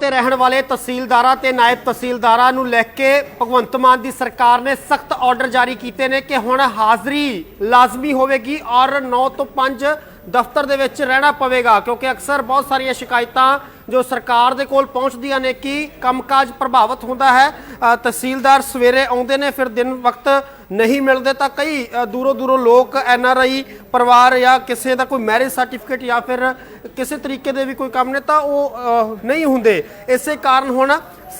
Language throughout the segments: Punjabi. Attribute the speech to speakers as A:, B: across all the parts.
A: ਤੇ ਰਹਿਣ ਵਾਲੇ ਤਹਿਸੀਲਦਾਰਾਂ ਤੇ ਨਾਇਬ ਤਹਿਸੀਲਦਾਰਾਂ ਨੂੰ ਲੈ ਕੇ ਭਗਵੰਤ ਮਾਨ ਦੀ ਸਰਕਾਰ ਨੇ ਸਖਤ ਆਰਡਰ ਜਾਰੀ ਕੀਤੇ ਨੇ ਕਿ ਹੁਣ ਹਾਜ਼ਰੀ ਲਾਜ਼ਮੀ ਹੋਵੇਗੀ ਔਰ 9 ਤੋਂ 5 ਦਫ਼ਤਰ ਦੇ ਵਿੱਚ ਰਹਿਣਾ ਪਵੇਗਾ, ਕਿਉਂਕਿ ਅਕਸਰ ਬਹੁਤ ਸਾਰੀਆਂ ਸ਼ਿਕਾਇਤਾਂ ਜੋ ਸਰਕਾਰ ਦੇ ਕੋਲ ਪਹੁੰਚਦੀਆਂ ਨੇ ਕਿ ਕੰਮਕਾਜ ਪ੍ਰਭਾਵਿਤ ਹੁੰਦਾ ਹੈ। ਤਹਿਸੀਲਦਾਰ ਸਵੇਰੇ ਆਉਂਦੇ ਨੇ, ਫਿਰ ਦਿਨ ਵਕਤ ਨਹੀਂ ਮਿਲਦੇ ਤਾਂ ਕਈ ਦੂਰੋਂ ਦੂਰੋਂ ਲੋਕ ਐਨ ਆਰ ਆਈ, ਪਰਿਵਾਰ ਜਾਂ ਕਿਸੇ ਦਾ ਕੋਈ ਮੈਰਿਜ ਸਰਟੀਫਿਕੇਟ ਜਾਂ ਫਿਰ ਕਿਸੇ ਤਰੀਕੇ ਦੇ ਵੀ ਕੋਈ ਕੰਮ ਨੇ ਤਾਂ ਉਹ ਨਹੀਂ ਹੁੰਦੇ। ਇਸੇ ਕਾਰਨ ਹੁਣ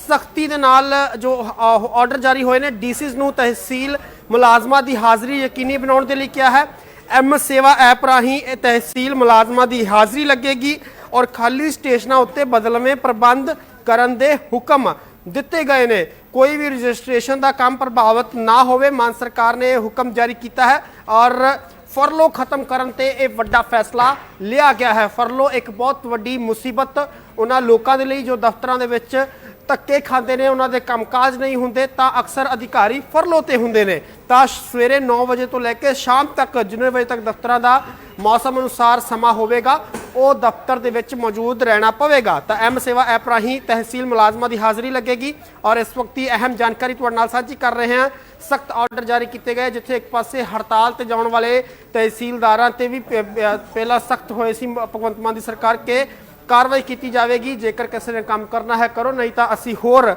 A: ਸਖਤੀ ਦੇ ਨਾਲ ਜੋ ਆਰਡਰ ਜਾਰੀ ਹੋਏ ਨੇ, ਡੀਸੀਜ਼ ਨੂੰ ਤਹਿਸੀਲ ਮੁਲਾਜ਼ਮਾਂ ਦੀ ਹਾਜ਼ਰੀ ਯਕੀਨੀ ਬਣਾਉਣ ਦੇ ਲਈ ਕਿਹਾ ਹੈ। ਐਮ ਸੇਵਾ ਐਪ ਰਾਹੀਂ ਇਹ ਤਹਿਸੀਲ ਮੁਲਾਜ਼ਮਾਂ ਦੀ ਹਾਜ਼ਰੀ ਲੱਗੇਗੀ ਔਰ ਖਾਲੀ ਸਟੇਸ਼ਨਾਂ ਉੱਤੇ ਬਦਲਵੇਂ ਪ੍ਰਬੰਧ ਕਰਨ ਦੇ ਹੁਕਮ ਦਿੱਤੇ ਗਏ ਨੇ। ਕੋਈ ਵੀ ਰਜਿਸਟ੍ਰੇਸ਼ਨ ਦਾ ਕੰਮ ਪ੍ਰਭਾਵਿਤ ਨਾ ਹੋਵੇ, ਮਾਨ ਸਰਕਾਰ ਨੇ ਇਹ ਹੁਕਮ ਜਾਰੀ ਕੀਤਾ ਹੈ ਔਰ ਫਰਲੋ ਖਤਮ ਕਰਨ ਤੇ ਇਹ ਵੱਡਾ ਫੈਸਲਾ ਲਿਆ ਗਿਆ ਹੈ। ਫਰਲੋ ਇੱਕ ਬਹੁਤ ਵੱਡੀ ਮੁਸੀਬਤ ਉਹਨਾਂ ਲੋਕਾਂ ਦੇ ਲਈ ਜੋ ਦਫ਼ਤਰਾਂ ਦੇ ਵਿੱਚ ਧੱਕੇ ਖਾਂਦੇ ਨੇ, ਉਹਨਾਂ ਦੇ ਕੰਮਕਾਜ ਨਹੀਂ ਹੁੰਦੇ, ਤਾਂ ਅਕਸਰ ਅਧਿਕਾਰੀ ਫਰਲੋ ਤੇ ਹੁੰਦੇ ਨੇ। ਤਾਂ ਸਵੇਰੇ 9 ਵਜੇ ਤੋਂ ਲੈ ਕੇ ਸ਼ਾਮ ਤੱਕ, ਜਿੰਨੇ ਵਜੇ ਤੱਕ ਦਫ਼ਤਰਾਂ ਦਾ ਮੌਸਮ ਅਨੁਸਾਰ ਸਮਾਂ ਹੋਵੇਗਾ, ਉਹ ਦਫ਼ਤਰ ਦੇ ਵਿੱਚ ਮੌਜੂਦ ਰਹਿਣਾ ਪਵੇਗਾ। ਤਾਂ ਐਮ ਸੇਵਾ ਐਪ ਰਾਹੀਂ ਤਹਿਸੀਲ ਮੁਲਾਜ਼ਮਾਂ ਦੀ ਹਾਜ਼ਰੀ ਲੱਗੇਗੀ ਔਰ ਇਸ ਵਕਤ ਦੀ ਅਹਿਮ ਜਾਣਕਾਰੀ ਤੁਹਾਡੇ ਨਾਲ ਸਾਂਝੀ ਕਰ ਰਹੇ ਹਾਂ। ਸਖਤ ਆਰਡਰ ਜਾਰੀ ਕੀਤੇ ਗਏ, ਜਿੱਥੇ ਇੱਕ ਪਾਸੇ ਹੜਤਾਲ ਤੇ ਜਾਣ ਵਾਲੇ ਤਹਿਸੀਲਦਾਰਾਂ ਤੇ ਵੀ ਪਹਿਲਾਂ ਸਖਤ ਹੋਏ ਸੀ, ਭਗਵੰਤ ਮਾਨ ਦੀ ਸਰਕਾਰ ਕੇ ਕਾਰਵਾਈ ਕੀਤੀ ਜਾਵੇਗੀ। ਜੇਕਰ ਕਿਸੇ ਨੇ ਕੰਮ ਕਰਨਾ ਹੈ, ਕਰੋ, ਨਹੀਂ ਤਾਂ ਅਸੀਂ ਹੋਰ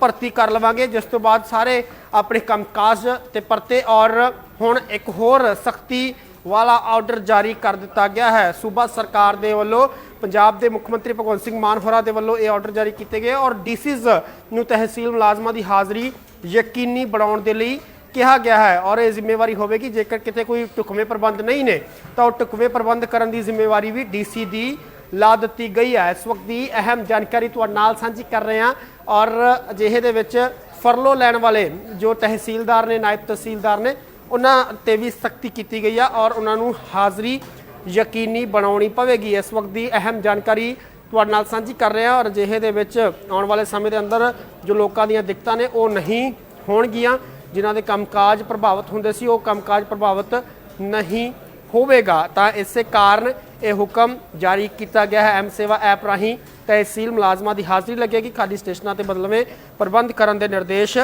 A: ਭਰਤੀ ਕਰ ਲਵਾਂਗੇ। ਜਿਸ ਤੋਂ ਬਾਅਦ ਸਾਰੇ ਆਪਣੇ ਕੰਮਕਾਜ ਤੇ ਪਰਤੇ ਔਰ ਹੁਣ ਇੱਕ ਹੋਰ ਸਖਤੀ ਵਾਲਾ ਆਰਡਰ ਜਾਰੀ ਕਰ ਦਿੱਤਾ ਗਿਆ ਹੈ। ਸੂਬਾ ਸਰਕਾਰ ਦੇ ਵੱਲੋਂ, ਪੰਜਾਬ ਦੇ ਮੁੱਖ ਮੰਤਰੀ ਭਗਵੰਤ ਸਿੰਘ ਮਾਨ ਹੋਰਾਂ ਦੇ ਵੱਲੋਂ ਇਹ ਆਰਡਰ ਜਾਰੀ ਕੀਤੇ ਗਏ ਔਰ ਡੀਸੀਜ਼ ਨੂੰ ਤਹਿਸੀਲ ਮੁਲਾਜ਼ਮਾਂ ਦੀ ਹਾਜ਼ਰੀ ਯਕੀਨੀ ਬਣਾਉਣ ਦੇ ਲਈ ਕਿਹਾ ਗਿਆ ਹੈ ਔਰ ਇਹ ਜ਼ਿੰਮੇਵਾਰੀ ਹੋਵੇਗੀ। ਜੇਕਰ ਕਿਤੇ ਕੋਈ ਟੁਕਵੇਂ ਪ੍ਰਬੰਧ ਨਹੀਂ ਨੇ, ਤਾਂ ਉਹ ਟੁਕਵੇਂ ਪ੍ਰਬੰਧ ਕਰਨ ਦੀ ਜ਼ਿੰਮੇਵਾਰੀ ਵੀ ਡੀਸੀ ਦੀ ਲਾ ਦਿੱਤੀ ਗਈ ਹੈ। ਇਸ ਵਕਤ ਦੀ ਅਹਿਮ ਜਾਣਕਾਰੀ ਤੁਹਾਡੇ ਨਾਲ ਸਾਂਝੀ ਕਰ ਰਹੇ ਹਾਂ ਔਰ ਅਜਿਹੇ ਦੇ ਵਿੱਚ ਫਰਲੋ ਲੈਣ ਵਾਲੇ ਜੋ ਤਹਿਸੀਲਦਾਰ ਨੇ, ਨਾਇਬ ਤਹਿਸੀਲਦਾਰ ਨੇ, ਉਹਨਾਂ ਤੇ ਵੀ ਸਖਤੀ ਕੀਤੀ ਗਈ ਆ ਔਰ ਉਹਨਾਂ ਨੂੰ ਹਾਜ਼ਰੀ ਯਕੀਨੀ ਬਣਾਉਣੀ ਪਵੇਗੀ। ਇਸ ਵਕਤ ਦੀ ਅਹਿਮ ਜਾਣਕਾਰੀ ਤੁਹਾਡੇ ਨਾਲ ਸਾਂਝੀ ਕਰ ਰਹੇ ਹਾਂ ਔਰ ਅਜਿਹੇ ਦੇ ਵਿੱਚ ਆਉਣ ਵਾਲੇ ਸਮੇਂ ਦੇ ਅੰਦਰ ਜੋ ਲੋਕਾਂ ਦੀਆਂ ਦਿੱਕਤਾਂ ਨੇ, ਉਹ ਨਹੀਂ ਹੋਣਗੀਆਂ। ਜਿਨ੍ਹਾਂ ਦੇ ਕੰਮਕਾਜ ਪ੍ਰਭਾਵਿਤ ਹੁੰਦੇ ਸੀ, ਉਹ ਕੰਮਕਾਜ ਪ੍ਰਭਾਵਿਤ ਨਹੀਂ ਹੋਵੇਗਾ। ਤਾਂ ਇਸੇ ਕਾਰਨ ਇਹ ਹੁਕਮ ਜਾਰੀ ਕੀਤਾ ਗਿਆ ਹੈ ਐਮ ਸੇਵਾ ਐਪ ਰਾਹੀਂ। ਤਹਿਸੀਲ ਮੁਲਾਜ਼ਮਾਂ ਦੀ ਹਾਜ਼ਰੀ ਲੱਗੇਗੀ। ਖਾਲੀ ਸਟੇਸ਼ਨਾਂ ਤੇ ਬਦਲਵੇਂ ਪ੍ਰਬੰਧ ਕਰਨ ਦੇ ਨਿਰਦੇਸ਼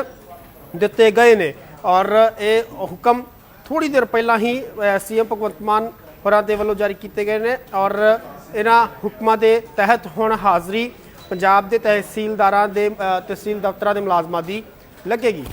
A: ਦਿੱਤੇ ਗਏ ਨੇ। ਔਰ ਇਹ ਹੁਕਮ ਥੋੜੀ ਦੇਰ ਪਹਿਲਾਂ ਹੀ ਸੀਐਮ ਭਗਵੰਤ ਮਾਨ ਹੋਰਾਂ ਦੇ ਵੱਲੋਂ ਜਾਰੀ ਕੀਤੇ ਗਏ ਨੇ। ਔਰ ਇਹਨਾਂ ਹੁਕਮਾਂ ਦੇ ਤਹਿਤ ਹੁਣ ਹਾਜ਼ਰੀ ਪੰਜਾਬ ਦੇ ਤਹਿਸੀਲਦਾਰਾਂ ਦੇ ਤਹਿਸੀਲ ਦਫ਼ਤਰਾਂ ਦੇ ਮੁਲਾਜ਼ਮਾਂ ਦੀ ਲੱਗੇਗੀ।